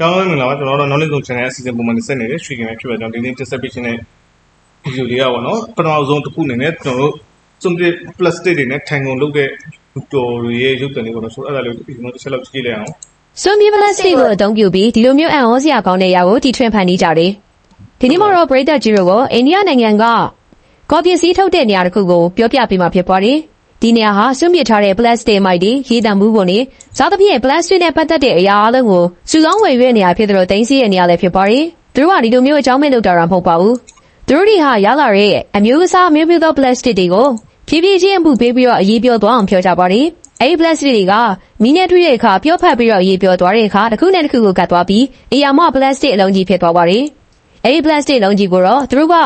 ကောင်းကောင်းမင်္ဂလာပါကျွန်တော်တို့ knowledge zone channel အစီအစဉ်ပုံမှန်တင်ဆက်နေတဲ့ရွှေကင်ပဲဖြစ်ပါကြောင်းဒီနေ့တင်ဆက်ပေးခြင်းတဲ့ video လေးကပေါ့နော်ပထမဆုံးတစ်ခုအနေနဲ့ကျွန်တော်တို့စွန့်ပစ် plastic တွေနဲ့ထိုင်ကုန်လုပ်တဲ့တော်တွေရဲ့ရုပ်တံလေးပေါ့နော်ဆိုတော့အဲ့ဒါလေးကိုကျွန်တော်တစ်ချက်လောက်ကြည့်လိုက်အောင်စွန်ပြပလတ်စတစ်ကိုအသုံးပြုပြီးဒီလိုမျိုးအံ့ဩစရာကောင်းတဲ့ຢာကိုတီထွင်ဖန်တီးကြတယ်။ဒီနေ့မှာတော့ပရိသတ်ကြီးတို့ကိုအိန္ဒိယနိုင်ငံကကော်ပစ္စည်းထုတ်တဲ့နေရာတစ်ခုကိုပြောပြပေးမှာဖြစ်ပါတယ်။ ဒီနေရာဟာစွန့်ပစ်ထားတဲ့ပလတ်စတစ်မိုက်တွေရေတံမှုပုံတွေစားသဖြင့်ပလတ်စတစ်နဲ့ပတ်သက်တဲ့အရာအလုံးကိုစုဆောင်းဝယ်ရွေးနေရာဖြစ်တဲ့တော့တင်းစီရဲ့နေရာလည်းဖြစ်ပါတယ်။သူတို့ကဒီလိုမျိုးအကြောင်းမဲ့လုပ်တာတာမဟုတ်ပါဘူး။သူတို့တွေဟာရလာတဲ့အမျိုးအစားမျိုးမျိုးသောပလတ်စတစ်တွေကိုဖြည်းဖြည်းချင်းအမှုပေးပြီးတော့အရေးပြောသွားအောင်ပြောကြပါတယ်။အဲဒီ plastic တွေကမီးနဲ့တွေ့တဲ့အခါပြောဖက်ပြီးတော့ရေပြောသွားတဲ့အခါတစ်ခုနဲ့တစ်ခုကိုကတ်သွားပြီးအရာမ plastic အလုံးကြီးဖြစ်သွားပါတယ်။အဲဒီ plastic အလုံးကြီးကိုတော့သူတို့က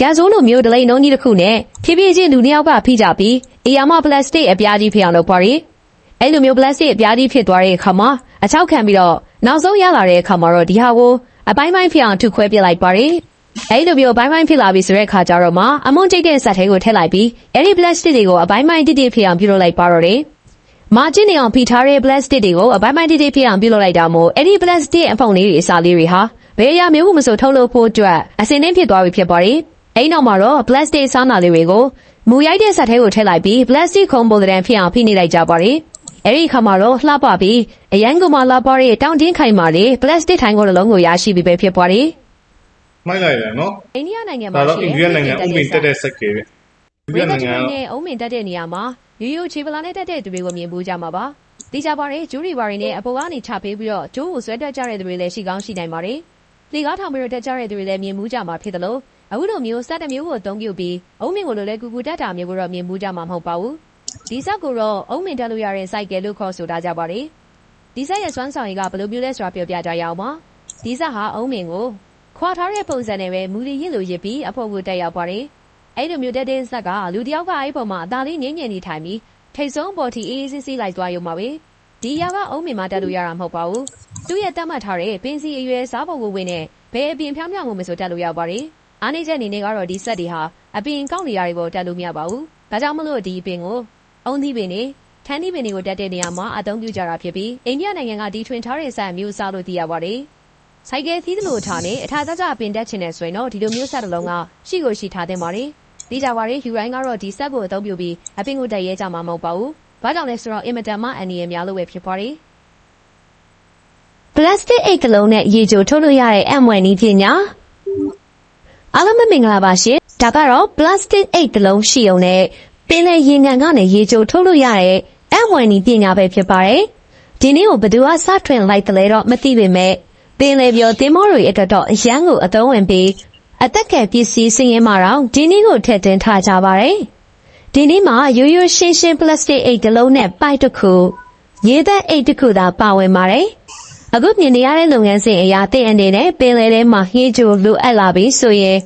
gas ဆိုးလိုမျိုးဒလိန်လုံးကြီးတစ်ခုနဲ့ဖြည်းဖြည်းချင်းလူနှစ်ယောက်ကဖိကြပြီး အရာမ plastic အပြားကြီးဖြစ်အောင်လုပ်ပါတယ်။အဲဒီလိုမျိုး plastic အပြားကြီးဖြစ်သွားတဲ့အခါမှာအချောက်ခံပြီးတော့နောက်ဆုံးရလာတဲ့အခါမှာတော့ဒီဟာကိုအပိုင်းပိုင်းဖြစ်အောင်ထုခွဲပြလိုက်ပါတယ်။အဲဒီလိုမျိုးအပိုင်းပိုင်းဖြစ်လာပြီဆိုတဲ့အခါကျတော့မှအမုန်းတိတ်တဲ့စက်ထဲကိုထည့်လိုက်ပြီးအဲဒီ plastic တွေကိုအပိုင်းပိုင်းတိတိဖြစ်အောင်ပြုလုပ်လိုက်ပါတော့တယ်။မာကျင်းနေအောင်ဖိထားတဲ့ plastic တွေကိုအပိုင်းပိုင်းတိတိဖြစ်အောင်ပြုလုပ်လိုက်တာမို့အဲ့ဒီ plastic အဖုံလေးတွေအစာလေးတွေဟာဘယ်အရာမျိုးမှမဆိုထုတ်လုပ်ဖို့အတွက်အစင်းနှင်းဖြစ်သွားပြီဖြစ်ပါတယ်။အဲ့နောက်မှာတော့ plastic စားနာလေးတွေကို မူရိုက်တဲ့စက်ထဲကိုထည့်လိုက်ပြီး plastic ခုံပုံစံဖြစ်အောင်ဖိနေလိုက်ကြပါတယ်။အဲ့ဒီခါမှာတော့လှပပြီးအရန်ကမာလာပါတဲ့တောင်တင်းခိုင်မာလေး plastic ထိုင်ကုန်တစ်လုံးကိုရရှိပြီပဲဖြစ်ပါတယ်မှိုက်လိုက်ရနော်။အိန္ဒိယနိုင်ငံဒါမှာတော့ရှိအိန္ဒိယနိုင်ငံဥမင်တက်တဲ့စက်ကဲပဲအိန္ဒိယဝိနိုနင်ငံဂျီကနဲ့အုံးမင်တက်တဲ့နေရာမှာရိုးရိုးခြေပလာနဲ့တက်တဲ့သူတွေကိုမြင်ဘူးကြမှာပါ။တိကျပါတယ်ဂျူရီဘာရီနဲ့အပေါ်ကနေချပေးပြီးတော့ဂျိုးကိုဆွဲတက်ကြတဲ့သူတွေလည်းရှိကောင်းရှိနိုင်ပါတယ်။လေကားထောင်ပြီးတော့တက်ကြတဲ့သူတွေလည်းမြင်မှုကြမှာဖြစ်တယ်လို့ အခုလိုမျိုးစက်တစ်မျိုးကိုအသုံးပြုပြီးအုံးမင်ကိုလည်းကူကူတက်တာမျိုးကိုတော့မြင်မှုကြမှာမဟုတ်ပါဘူး။ဒီစက်ကိုတော့အုံးမင်တက်လို့ရတဲ့စိုက်ကယ်လို့ခေါ်ဆိုတာကြပါတယ်။ဒီစက်ရဲ့စွမ်းဆောင်ရည်ကဘယ်လိုမျိုးလဲဆိုတာပြောပြကြရအောင်ပါ။ဒီစက်ဟာအုံးမင်ကိုခွာထားတဲ့ပုံစံနဲ့ပဲမူလီရစ်လိုရစ်ပြီးအဖို့ကိုတက်ရောက်ပါတယ်။အဲ့လိုမျိုးတက်တဲ့ဆက်ကလူတယောက်ကအဲ့ပေါ်မှာအသာလေးငင်းငယ်နေထိုင်ပြီးထိတ်ဆုံးပေါ်တီအေးအေးဆေးဆေးလိုက်သွားရုံပါပဲဒီအရာကအုံးမင်မတက်လို့ရတာမဟုတ်ပါဘူးသူ့ရဲ့တတ်မှတ်ထားတဲ့ပင်စီအရွယ်စားပုံကိုဝင်နဲ့ဘယ်အပြင်ဖြောင်းဖြောင်းမှုမဆိုတက်လို့ရပါတယ် အားနေချက်အနေနဲ့ကတော့ ဒီဆက်တွေဟာ အပြင်ကောက်နေရတွေပေါ်တက်လို့မရပါဘူး ဒါကြောင့်မလို့ ဒီအပင်ကို အုံးသီးပင်နေထန်းသီးပင်တွေကို တက်တဲ့နေရာမှာ အသုံးပြုကြတာဖြစ်ပြီး အိန္ဒိယနိုင်ငံက တီထွင်ထားတဲ့ဆက်မျိုးစားလို့ သိရပါတယ် ဆိုင်ကယ်သီးသလိုထားနဲ့ အထာတကြပင်တက်ချင်တဲ့ဆိုရင်တော့ ဒီလိုမျိုးဆက်တစ်လုံးက ရှိကိုရှိထားတဲ့ပါတယ်။ဒီကြပါရင်ယူရိုင်းကတော့ ဒီဆက်ကိုအသုံးပြုပြီး အပင်ကိုတက်ရဲကြမှာ မဟုတ်ပါဘူး။ဘာကြောင့်လဲဆိုတော့ အင်မတန်မှ အန္တရာယ်များလို့ပဲ ဖြစ်ပါတယ်။ plastic အိတ်ကလုံးနဲ့ ရေကြိုထုတ်လို့ရတဲ့ အံ့မွေနည်းပညာ အားလုံးပဲမင်္ဂလာပါရှင်။ဒါကတော့ plastic အိတ်တစ်လုံးရှိုံနဲ့ပင်လယ်ရေငံကနေရေကြိုထုတ်လို့ရတဲ့အံ့မွေနည်းပညာပဲဖြစ်ပါတယ်။ဒီနေ့ကိုဘယ်သူကစထွင်လိုက်တယ်လဲတော့မသိပေမဲ့ပင်လယ်ပြောတင်မောတွေအတွက်တော့အရန်ကိုအသုံးဝင်ပြီးအသက်ကယ်ပစ္စည်းစင်းရင်မှာတော့ဒီနေ့ကိုထည့်သွင်းထားကြပါတယ်။ဒီနေ့မှာရိုးရိုးရှင်းရှင်း plastic အိတ်တစ်လုံးနဲ့ပိုက်တစ်ခုရေသက်အိတ်တစ်ခုသာပါဝင်ပါတယ်။ အခုမြင်နေရတဲ့လုပ်ငန်းစဉ်အရာတဲ့အနေနဲ့ပင်လယ်ထဲမှာဟင်းချိုလိုအပ်လာပြီဆိုရင်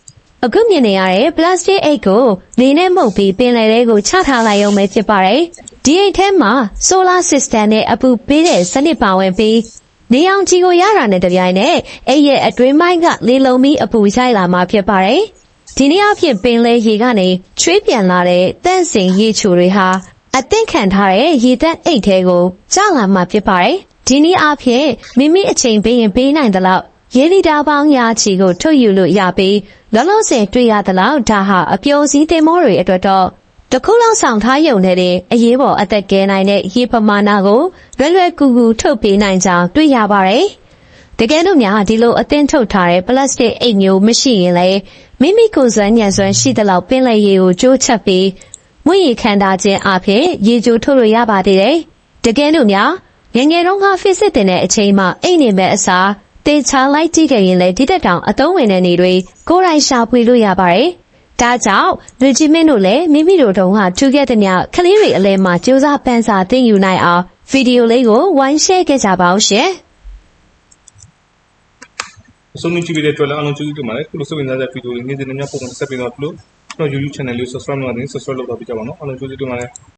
အခုမြင်နေရတဲ့ plastic အိတ်ကိုနေနဲ့မှုတ်ပြီးပင်လယ်ထဲကိုချထားလိုက်ရုံပဲဖြစ်ပါတယ်။ဒီအိတ်ထဲမှာ solar system နဲ့အပူပေးတဲ့စနစ်ပါဝင်ပြီးနေအောင်ချီကိုရတာနဲ့တပြိုင်နက်အဲ့ရဲ့အတွင်းပိုင်းကလေလုံပြီးအပူရိုက်လာမှာဖြစ်ပါတယ်။ဒီနေ့အဖြစ်ပင်လေရေကနေချွေးပြန်လာတဲ့တန့်စင်ရေချိုတွေဟာအသင့်ခံထားတဲ့ရေသက်အိတ်ထဲကိုကျလာမှာဖြစ်ပါတယ်။ ဒီနေ့အဖြစ်မိမိအချိန်ပေးရင်ပေးနိုင်သလောက်ရေလီတာပေါင်းရာချီကိုထုတ်ယူလို့ရပြီးလောလောဆယ်တွေ့ရသလောက်ဒါဟာအပြိုစည်းတင်မောတွေအတွက်တော့တခုလောက်ဆောင်ထားရုံနဲ့တဲ့အရေးပေါ်အသက်ကဲနိုင်တဲ့ရေပမာဏကိုလွယ်လွယ်ကူကူထုတ်ပေးနိုင်ကြောင်းတွေ့ရပါတယ်။တကယ်လို့များဒီလိုအသင်းထုတ်ထားတဲ့ပလတ်စတစ်အိတ်မျိုးမရှိရင်လည်းမိမိကိုယ်စွမ်းညံစွမ်းရှိသလောက်ပင်လယ်ရေကိုကြိုးချက်ပြီးမွေရေခန္ဓာခြင်းအဖြစ်ရေကြိုထုတ်လို့ရပါသေးတယ်။တကယ်လို့များ ငယ်ငယ်တုန်းကဖစ်စစ်တင်တဲ့အချိန်မှအိတ်နေမဲ့အစားတေချာလိုက်ကြည့်ခဲ့ရင်လည်းဒီတက်တောင်အသုံးဝင်တဲ့နေတွေကိုယ်တိုင်ရှာဖွေလို့ရပါတယ်။ဒါကြောင့်လူကြီးမင်းတို့လည်းမိမိတို့တုန်းကထူခဲ့တဲ့ညကလေးတွေအလဲမှာကြိုးစားပန်းစားသိယူနိုင်အောင်ဗီဒီယိုလေးကိုဝိုင်းရှယ်ခဲ့ကြပါဦးရှင်အဆုံးကြည့်ပြီးတဲ့အတွက်လည်းအားလုံးကျေးဇူးတင်ပါတယ်ခုလိုစိတ်ဝင်စားတဲ့ဗီဒီယိုလေးနေ့စဉ်နဲ့ညပုံမှန်ဆက်ပြီးတော့လို့ကျွန်တော် YouTube channel လေး subscribe လုပ်နေ subscribe လုပ်တော့ပြကြပါတော့အားလုံးကျေးဇူးတင်ပါတယ်